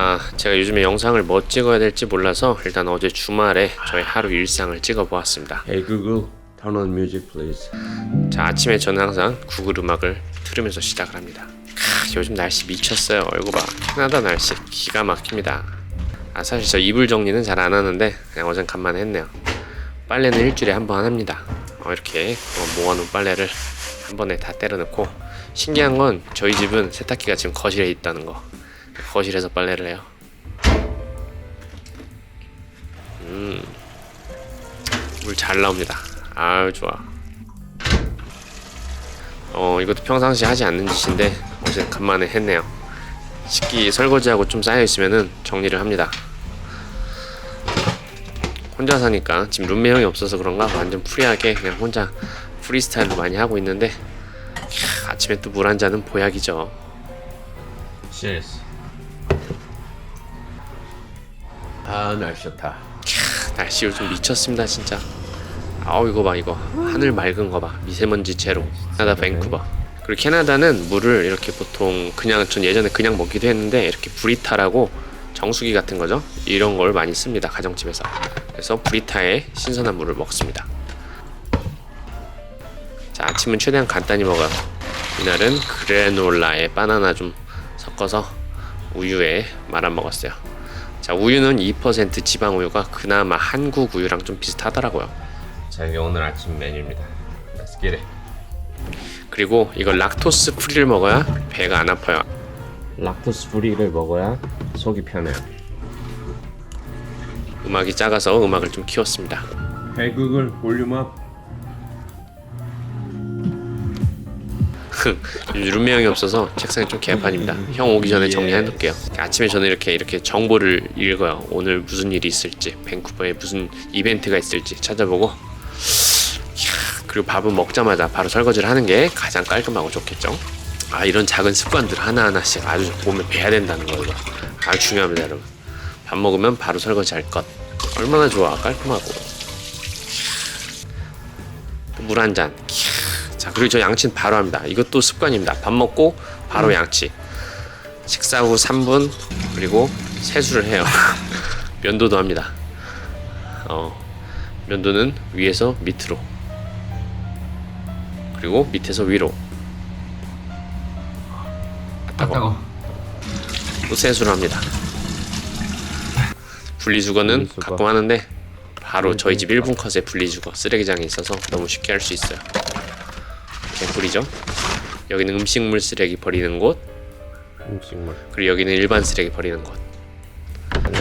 아, 제가 요즘에 영상을 뭐 찍어야 될지 몰라서 일단 어제 주말에 저의 하루 일상을 찍어 보았습니다. Hey Google, turn on music please. 자, 아침에 저는 항상 구글 음악을 들으면서 시작을 합니다. 크, 요즘 날씨 미쳤어요. 얼굴 봐. 캐나다 날씨 기가 막힙니다. 아, 사실 저 이불 정리는 잘 안 하는데 그냥 어젠 간만에 했네요. 빨래는 일주일에 한 번 합니다. 어, 이렇게 어, 모아놓은 빨래를 한 번에 다 때려넣고 신기한 건 저희 집은 세탁기가 지금 거실에 있다는 거. 거실에서 빨래를 해요. 음, 물 잘 나옵니다. 아유 좋아. 어 이것도 평상시 하지 않는 짓인데 어제 간만에 했네요. 식기 설거지하고 좀 쌓여 있으면은 정리를 합니다. 혼자 사니까 지금 룸메 형이 없어서 그런가 완전 프리하게 그냥 혼자 프리스타일로 많이 하고 있는데 캬, 아침에 또 물 한 잔은 보약이죠. Cheers. 아 날씨 좋다. 날씨 요즘 미쳤습니다 진짜. 아우 이거 봐 이거. 하늘 맑은 거 봐. 미세먼지 제로. 캐나다 밴쿠버. 그리고 캐나다는 물을 이렇게 보통 그냥 전 예전에 그냥 먹기도 했는데 이렇게 브리타라고 정수기 같은 거죠? 이런 걸 많이 씁니다 가정집에서. 그래서 브리타에 신선한 물을 먹습니다. 자 아침은 최대한 간단히 먹어요. 이날은 그래놀라에 바나나 좀 섞어서 우유에 말아 먹었어요 자 우유는 2% 지방 우유가 그나마 한국 우유랑 좀 비슷하더라고요. 자 이게 오늘 아침 메뉴입니다. Let's get it. 그리고 이거 락토스 프리를 먹어야 배가 안 아파요. 락토스 프리를 먹어야 속이 편해요. 음악이 작아서 음악을 좀 키웠습니다. Hey Google, 볼륨 업. 룸메 형이 없어서 책상이 좀 개판입니다. 형 오기 전에 정리해 놓을게요. 아침에 저는 이렇게 이렇게 정보를 읽어요. 오늘 무슨 일이 있을지, 밴쿠버에 무슨 이벤트가 있을지 찾아보고. 그리고 밥은 먹자마자 바로 설거지를 하는 게 가장 깔끔하고 좋겠죠. 아 이런 작은 습관들 하나 하나씩 아주 몸에 배야 된다는 거예요. 아주 중요합니다, 여러분. 밥 먹으면 바로 설거지할 것. 얼마나 좋아, 깔끔하고. 물 한 잔. 자 그리고 저 양치는 바로 합니다. 이것도 습관입니다. 밥 먹고 바로 양치. 식사 후 3분 그리고 세수를 해요. 면도도 합니다. 어 면도는 위에서 밑으로 그리고 밑에서 위로. 따가워. 또 세수를 합니다. 분리수거는 분리수거. 가끔 하는데 바로 저희 집 1분 컷에 분리수거 쓰레기장이 있어서 너무 쉽게 할 수 있어요. 뿌리죠. 여기는 음식물 쓰레기 버리는 곳, 음식물. 그리고 여기는 일반 쓰레기 버리는 곳.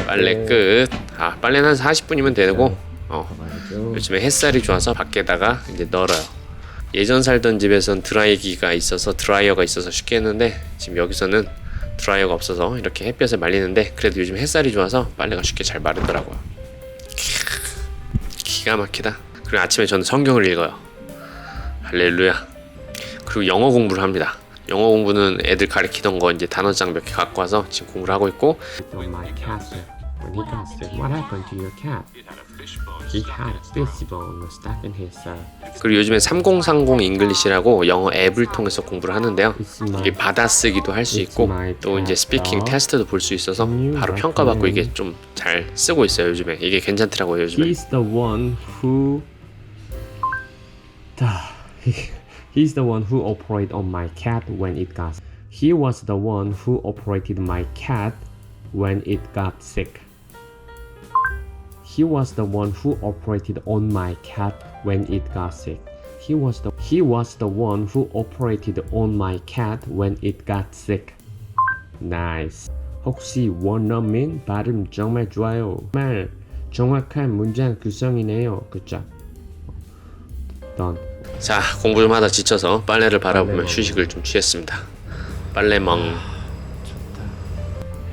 빨래 끝. 아 빨래는 한 40분이면 되고, 어 맞죠. 요즘에 햇살이 좋아서 밖에다가 이제 널어요. 예전 살던 집에선 드라이기가 있어서 드라이어가 있어서 쉽게 했는데 지금 여기서는 드라이어가 없어서 이렇게 햇볕에 말리는데 그래도 요즘 햇살이 좋아서 빨래가 쉽게 잘 마르더라고요. 기가 막히다. 그리고 아침에 저는 성경을 읽어요. 할렐루야. 그리고 영어 공부를 합니다. 영어 공부는 애들 가르치던 거 이제 단어장 몇 개 갖고 와서 지금 공부를 하고 있고 on my cat. When he got sick, what happened to your cat? He had a fishbone stuck in his uh, 그리고 요즘에 3030 잉글리시라고 영어 앱을 통해서 공부를 하는데요. 이게 받아쓰기도 할 수 있고 또 이제 스피킹 테스트도 볼 수 있어서 바로 평가받고 이게 좀 잘 쓰고 있어요 요즘에 이게 괜찮더라고요 요즘에 He's the one who He's the one who operated on my cat when it got He was the one who operated my cat when it got sick. He was the one who operated on my cat when it got sick. He was the he was the one who operated on my cat when it got sick. Nice. 혹시 원어민 발음 정말 좋아요. 정말 정확한 문장 구성이네요. 그죠? Done. 자 공부 좀 하다 지쳐서 빨래를 바라보며 빨래멍. 휴식을 좀 취했습니다 빨래멍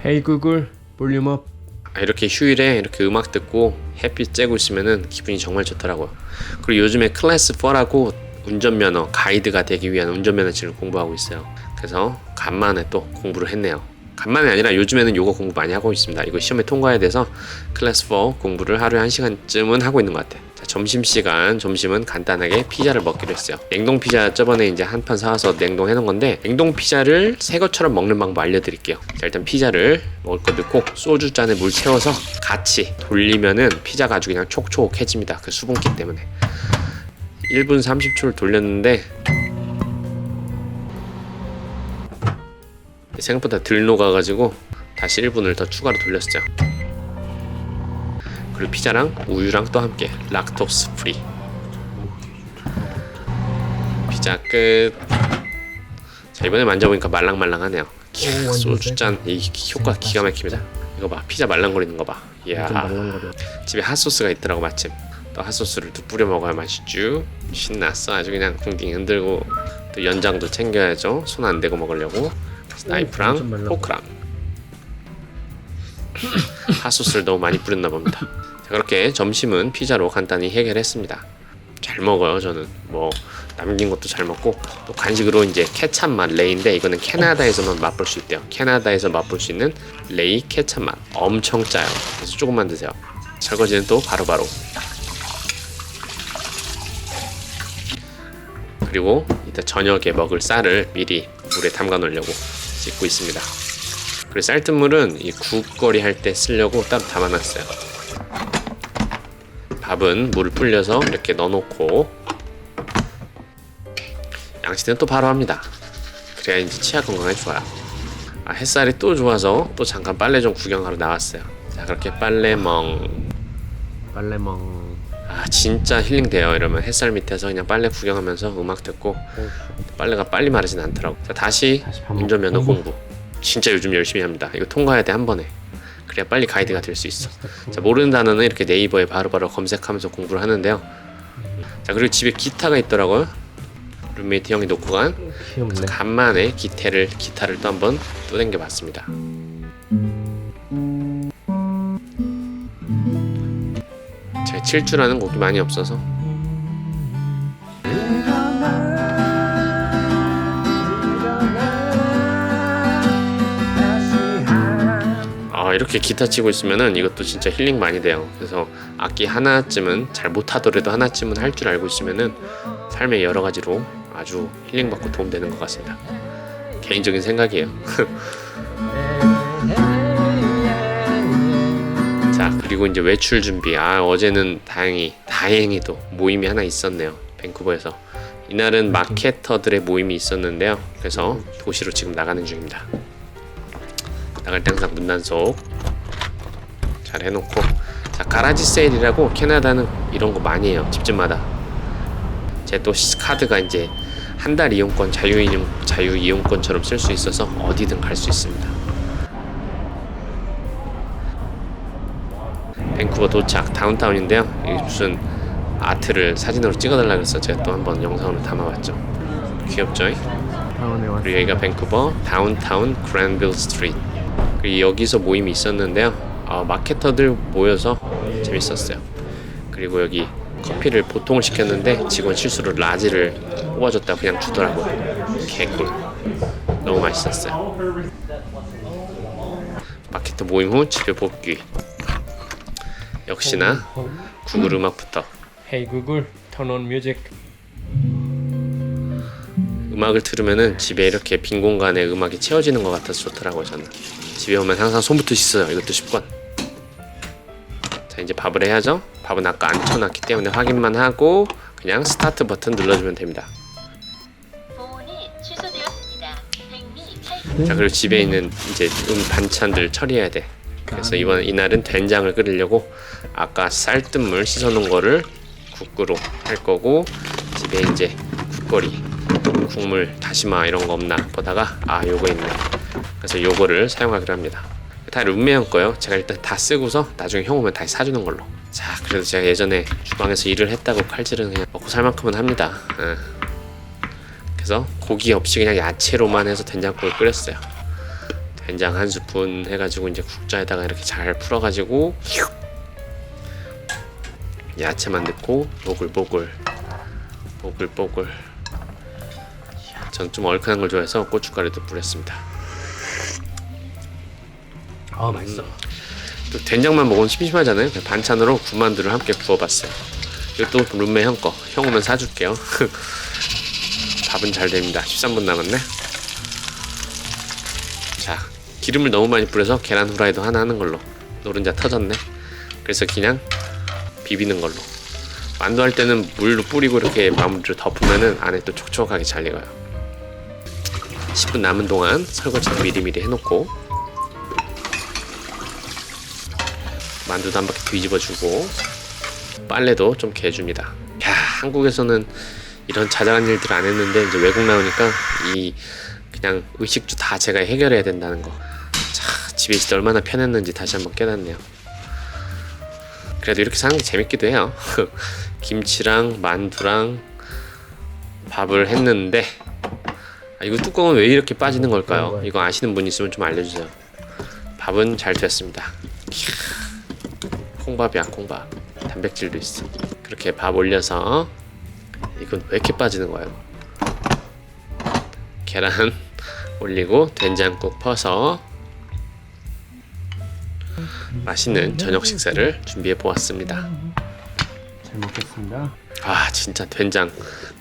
Hey Google, 볼륨 업. 아, 이렇게 휴일에 이렇게 음악 듣고 햇빛 쬐고 있으면은 기분이 정말 좋더라고요. 그리고 요즘에 클래스 4라고 운전면허 가이드가 되기 위한 운전면허증을 공부하고 있어요. 그래서 간만에 또 공부를 했네요. 간만에 아니라 요즘에는 요거 공부 많이 하고 있습니다. 이거 시험에 통과해야 돼서 클래스 4 공부를 하루에 한 시간쯤은 하고 있는 것 같아요. 자, 자, 점심시간 점심은 간단하게 피자를 먹기로 했어요. 냉동 피자 저번에 이제 한 판 사와서 냉동 해 놓은 건데 냉동 피자를 새 것처럼 먹는 방법 알려드릴게요. 자 일단 피자를 먹을 거 넣고 소주 잔에 물 채워서 같이 돌리면은 피자가 아주 그냥 촉촉해집니다. 그 수분기 때문에. 1분 30초를 돌렸는데 생각보다 덜 녹아가지고 다시 1분을 더 추가로 돌렸어요 그리고 피자랑 우유랑 또 함께 락토스 프리 피자 끝. 자 이번에 만져보니까 말랑말랑하네요. 이야, 소주 짠이 효과 기가 막힙니다. 이거 봐 피자 말랑거리는 거 봐. 이야. 집에 핫소스가 있더라고 마침. 또 핫소스를 또 뿌려 먹어야 맛있죠. 신났어 아주 그냥 궁딩 흔들고 또 연장도 챙겨야죠. 손 안 대고 먹으려고 나이프랑. 포크랑 핫소스를 너무 많이 뿌렸나 봅니다. 자 그렇게 점심은 피자로 간단히 해결했습니다. 잘 먹어요 저는. 뭐 남긴 것도 잘 먹고 또 간식으로 이제 케찹 맛 레이인데 이거는 캐나다에서만 맛볼 수 있대요. 캐나다에서 맛볼 수 있는 레이 케찹 맛. 엄청 짜요. 그래서 조금만 드세요. 설거지는 또 바로바로. 그리고 이따 저녁에 먹을 쌀을 미리 물에 담가 놓으려고 씻고 있습니다. 그리고 쌀뜨물은 이 국거리 할 때 쓰려고 따로 담아놨어요 밥은 물을 불려서 이렇게 넣어놓고 양치는 또 바로 합니다. 그래야 이제 치아 건강에 좋아요. 아, 햇살이 또 좋아서 또 잠깐 빨래 좀 구경하러 나왔어요. 자 그렇게 빨래멍 빨래멍. 아 진짜 힐링돼요 이러면 햇살 밑에서 그냥 빨래 구경하면서 음악 듣고 빨래가 빨리 마르진 않더라고 자 다시 다시 운전면허. 공부 진짜 요즘 열심히 합니다 이거 통과해야 돼 한 번에 그래야 빨리 가이드가 될 수 있어 자 모르는 단어는 이렇게 네이버에 바로바로 검색하면서 공부를 하는데요 자 그리고 집에 기타가 있더라고요 룸메이트 형이 놓고 간 귀엽네. 간만에 기타를 기타를 또 한번 또 당겨봤습니다. 제가 칠줄 아는 곡이 많이 없어서 이렇게 기타 치고 있으면은 이것도 진짜 힐링 많이 돼요. 그래서 악기 하나쯤은 잘 못하더라도 하나쯤은 할 줄 알고 있으면은 삶의 여러 가지로 아주 힐링 받고 도움 되는 것 같습니다. 개인적인 생각이에요. 자 그리고 이제 외출 준비. 아 어제는 다행히 다행히도 모임이 하나 있었네요. 밴쿠버에서 이날은 마케터들의 모임이 있었는데요. 그래서 도시로 지금 나가는 중입니다. 나갈 때 항상 문단속 잘 해놓고 자 가라지 세일이라고 캐나다는 이런 거 많이 해요 집집마다 제 또 카드가 이제 한 달 이용권 자유 이용 자유 이용권처럼 쓸 수 있어서 어디든 갈 수 있습니다. 밴쿠버 도착 다운타운인데요. 여기 무슨 아트를 사진으로 찍어달라 그래서 제가 또 한번 영상으로 담아봤죠. 귀엽죠? 그리고 여기가 밴쿠버 다운타운 그랜빌 스트리트 그리고 여기서 모임이 있었는데요 어, 마케터들 모여서 재밌었어요. 그리고 여기 커피를 보통을 시켰는데 직원 실수로 라지를 뽑아줬다 그냥 주더라고요 개꿀. 너무 맛있었어요. 마케터 모임 후 집에 복귀. 역시나 구글 음악부터. Hey Google, turn on music. 음악을 들으면은 집에 이렇게 빈 공간에 음악이 채워지는 것 같아서 좋더라고요 저는. 집에 오면 항상 손부터 씻어요 이것도 10권 자 이제 밥을 해야죠. 밥은 아까 안 쳐놨기 때문에 확인만 하고 그냥 스타트 버튼 눌러주면 됩니다. 자 그리고 집에 있는 이제 음 반찬들 처리해야 돼. 그래서 이번 이날은 된장을 끓이려고 아까 쌀뜨물 씻어놓은 거를 국으로 할 거고 집에 이제 국거리 국물 다시마 이런 거 없나 보다가 아 요거 있네. 그래서 요거를 사용하기로 합니다. 다 룸메 형 거요. 제가 일단 다 쓰고서 나중에 형 오면 다시 사주는 걸로. 자 그래도 제가 예전에 주방에서 일을 했다고 칼질은 그냥 먹고 살 만큼은 합니다. 예. 그래서 고기 없이 그냥 야채로만 해서 된장국을 끓였어요. 된장 한 스푼 해가지고 이제 국자에다가 이렇게 잘 풀어가지고 야채만 넣고 보글보글 보글보글 전좀 얼큰한 걸 좋아해서 고춧가루도 뿌렸습니다 아 맛있어. 또 된장만 먹으면 심심하잖아요 반찬으로 군만두를 함께 구워봤어요 이것도 룸메 형 거. 형 오면 사줄게요. 밥은 잘 됩니다. 13분 남았네. 자, 기름을 너무 많이 뿌려서 계란 후라이도 하나 하는 걸로. 노른자 터졌네. 그래서 그냥 비비는 걸로. 만두 할 때는 물로 뿌리고 이렇게 마무리를 덮으면은 안에 또 촉촉하게 잘 익어요. 10분 남은 동안 설거지도 미리미리 해놓고 만두도 한 바퀴 뒤집어주고 빨래도 좀 개줍니다. 야 한국에서는 이런 자잘한 일들 안 했는데 이제 외국 나오니까 이 그냥 의식주 다 제가 해결해야 된다는 거. 자 집에 있을 때 얼마나 편했는지 다시 한번 깨닫네요. 그래도 이렇게 사는 게 재밌기도 해요. 김치랑 만두랑 밥을 했는데 아, 이거 뚜껑은 왜 이렇게 빠지는 걸까요? 이거 아시는 분 있으면 좀 알려주세요. 밥은 잘 됐습니다. 콩밥이야 콩밥. 단백질도 있어. 그렇게 밥 올려서 이건 왜 이렇게 빠지는 거예요? 계란 올리고 된장국 퍼서 맛있는 저녁 식사를 준비해 보았습니다. 잘 먹겠습니다. 아 진짜 된장.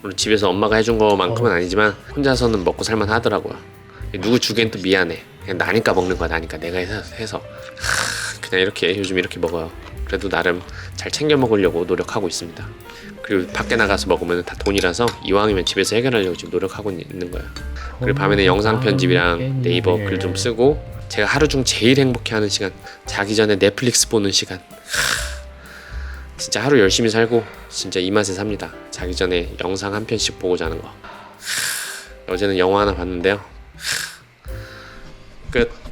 물론 집에서 엄마가 해준 거만큼은 아니지만 혼자서는 먹고 살만 하더라고요. 누구 주기엔 또 미안해. 그냥 나니까 먹는 거야 나니까. 내가 해서, 해서. 하, 그냥 이렇게 요즘 이렇게 먹어요. 그래도 나름 잘 챙겨 먹으려고 노력하고 있습니다. 그리고 밖에 나가서 먹으면 다 돈이라서 이왕이면 집에서 해결하려고 지금 노력하고 있는 거예요. 그리고 밤에는 영상 편집이랑 네이버 글 좀 쓰고 제가 하루 중 제일 행복해하는 시간 자기 전에 넷플릭스 보는 시간 진짜 하루 열심히 살고 진짜 이 맛에 삽니다. 자기 전에 영상 한 편씩 보고 자는 거. 어제는 영화 하나 봤는데요. 끝.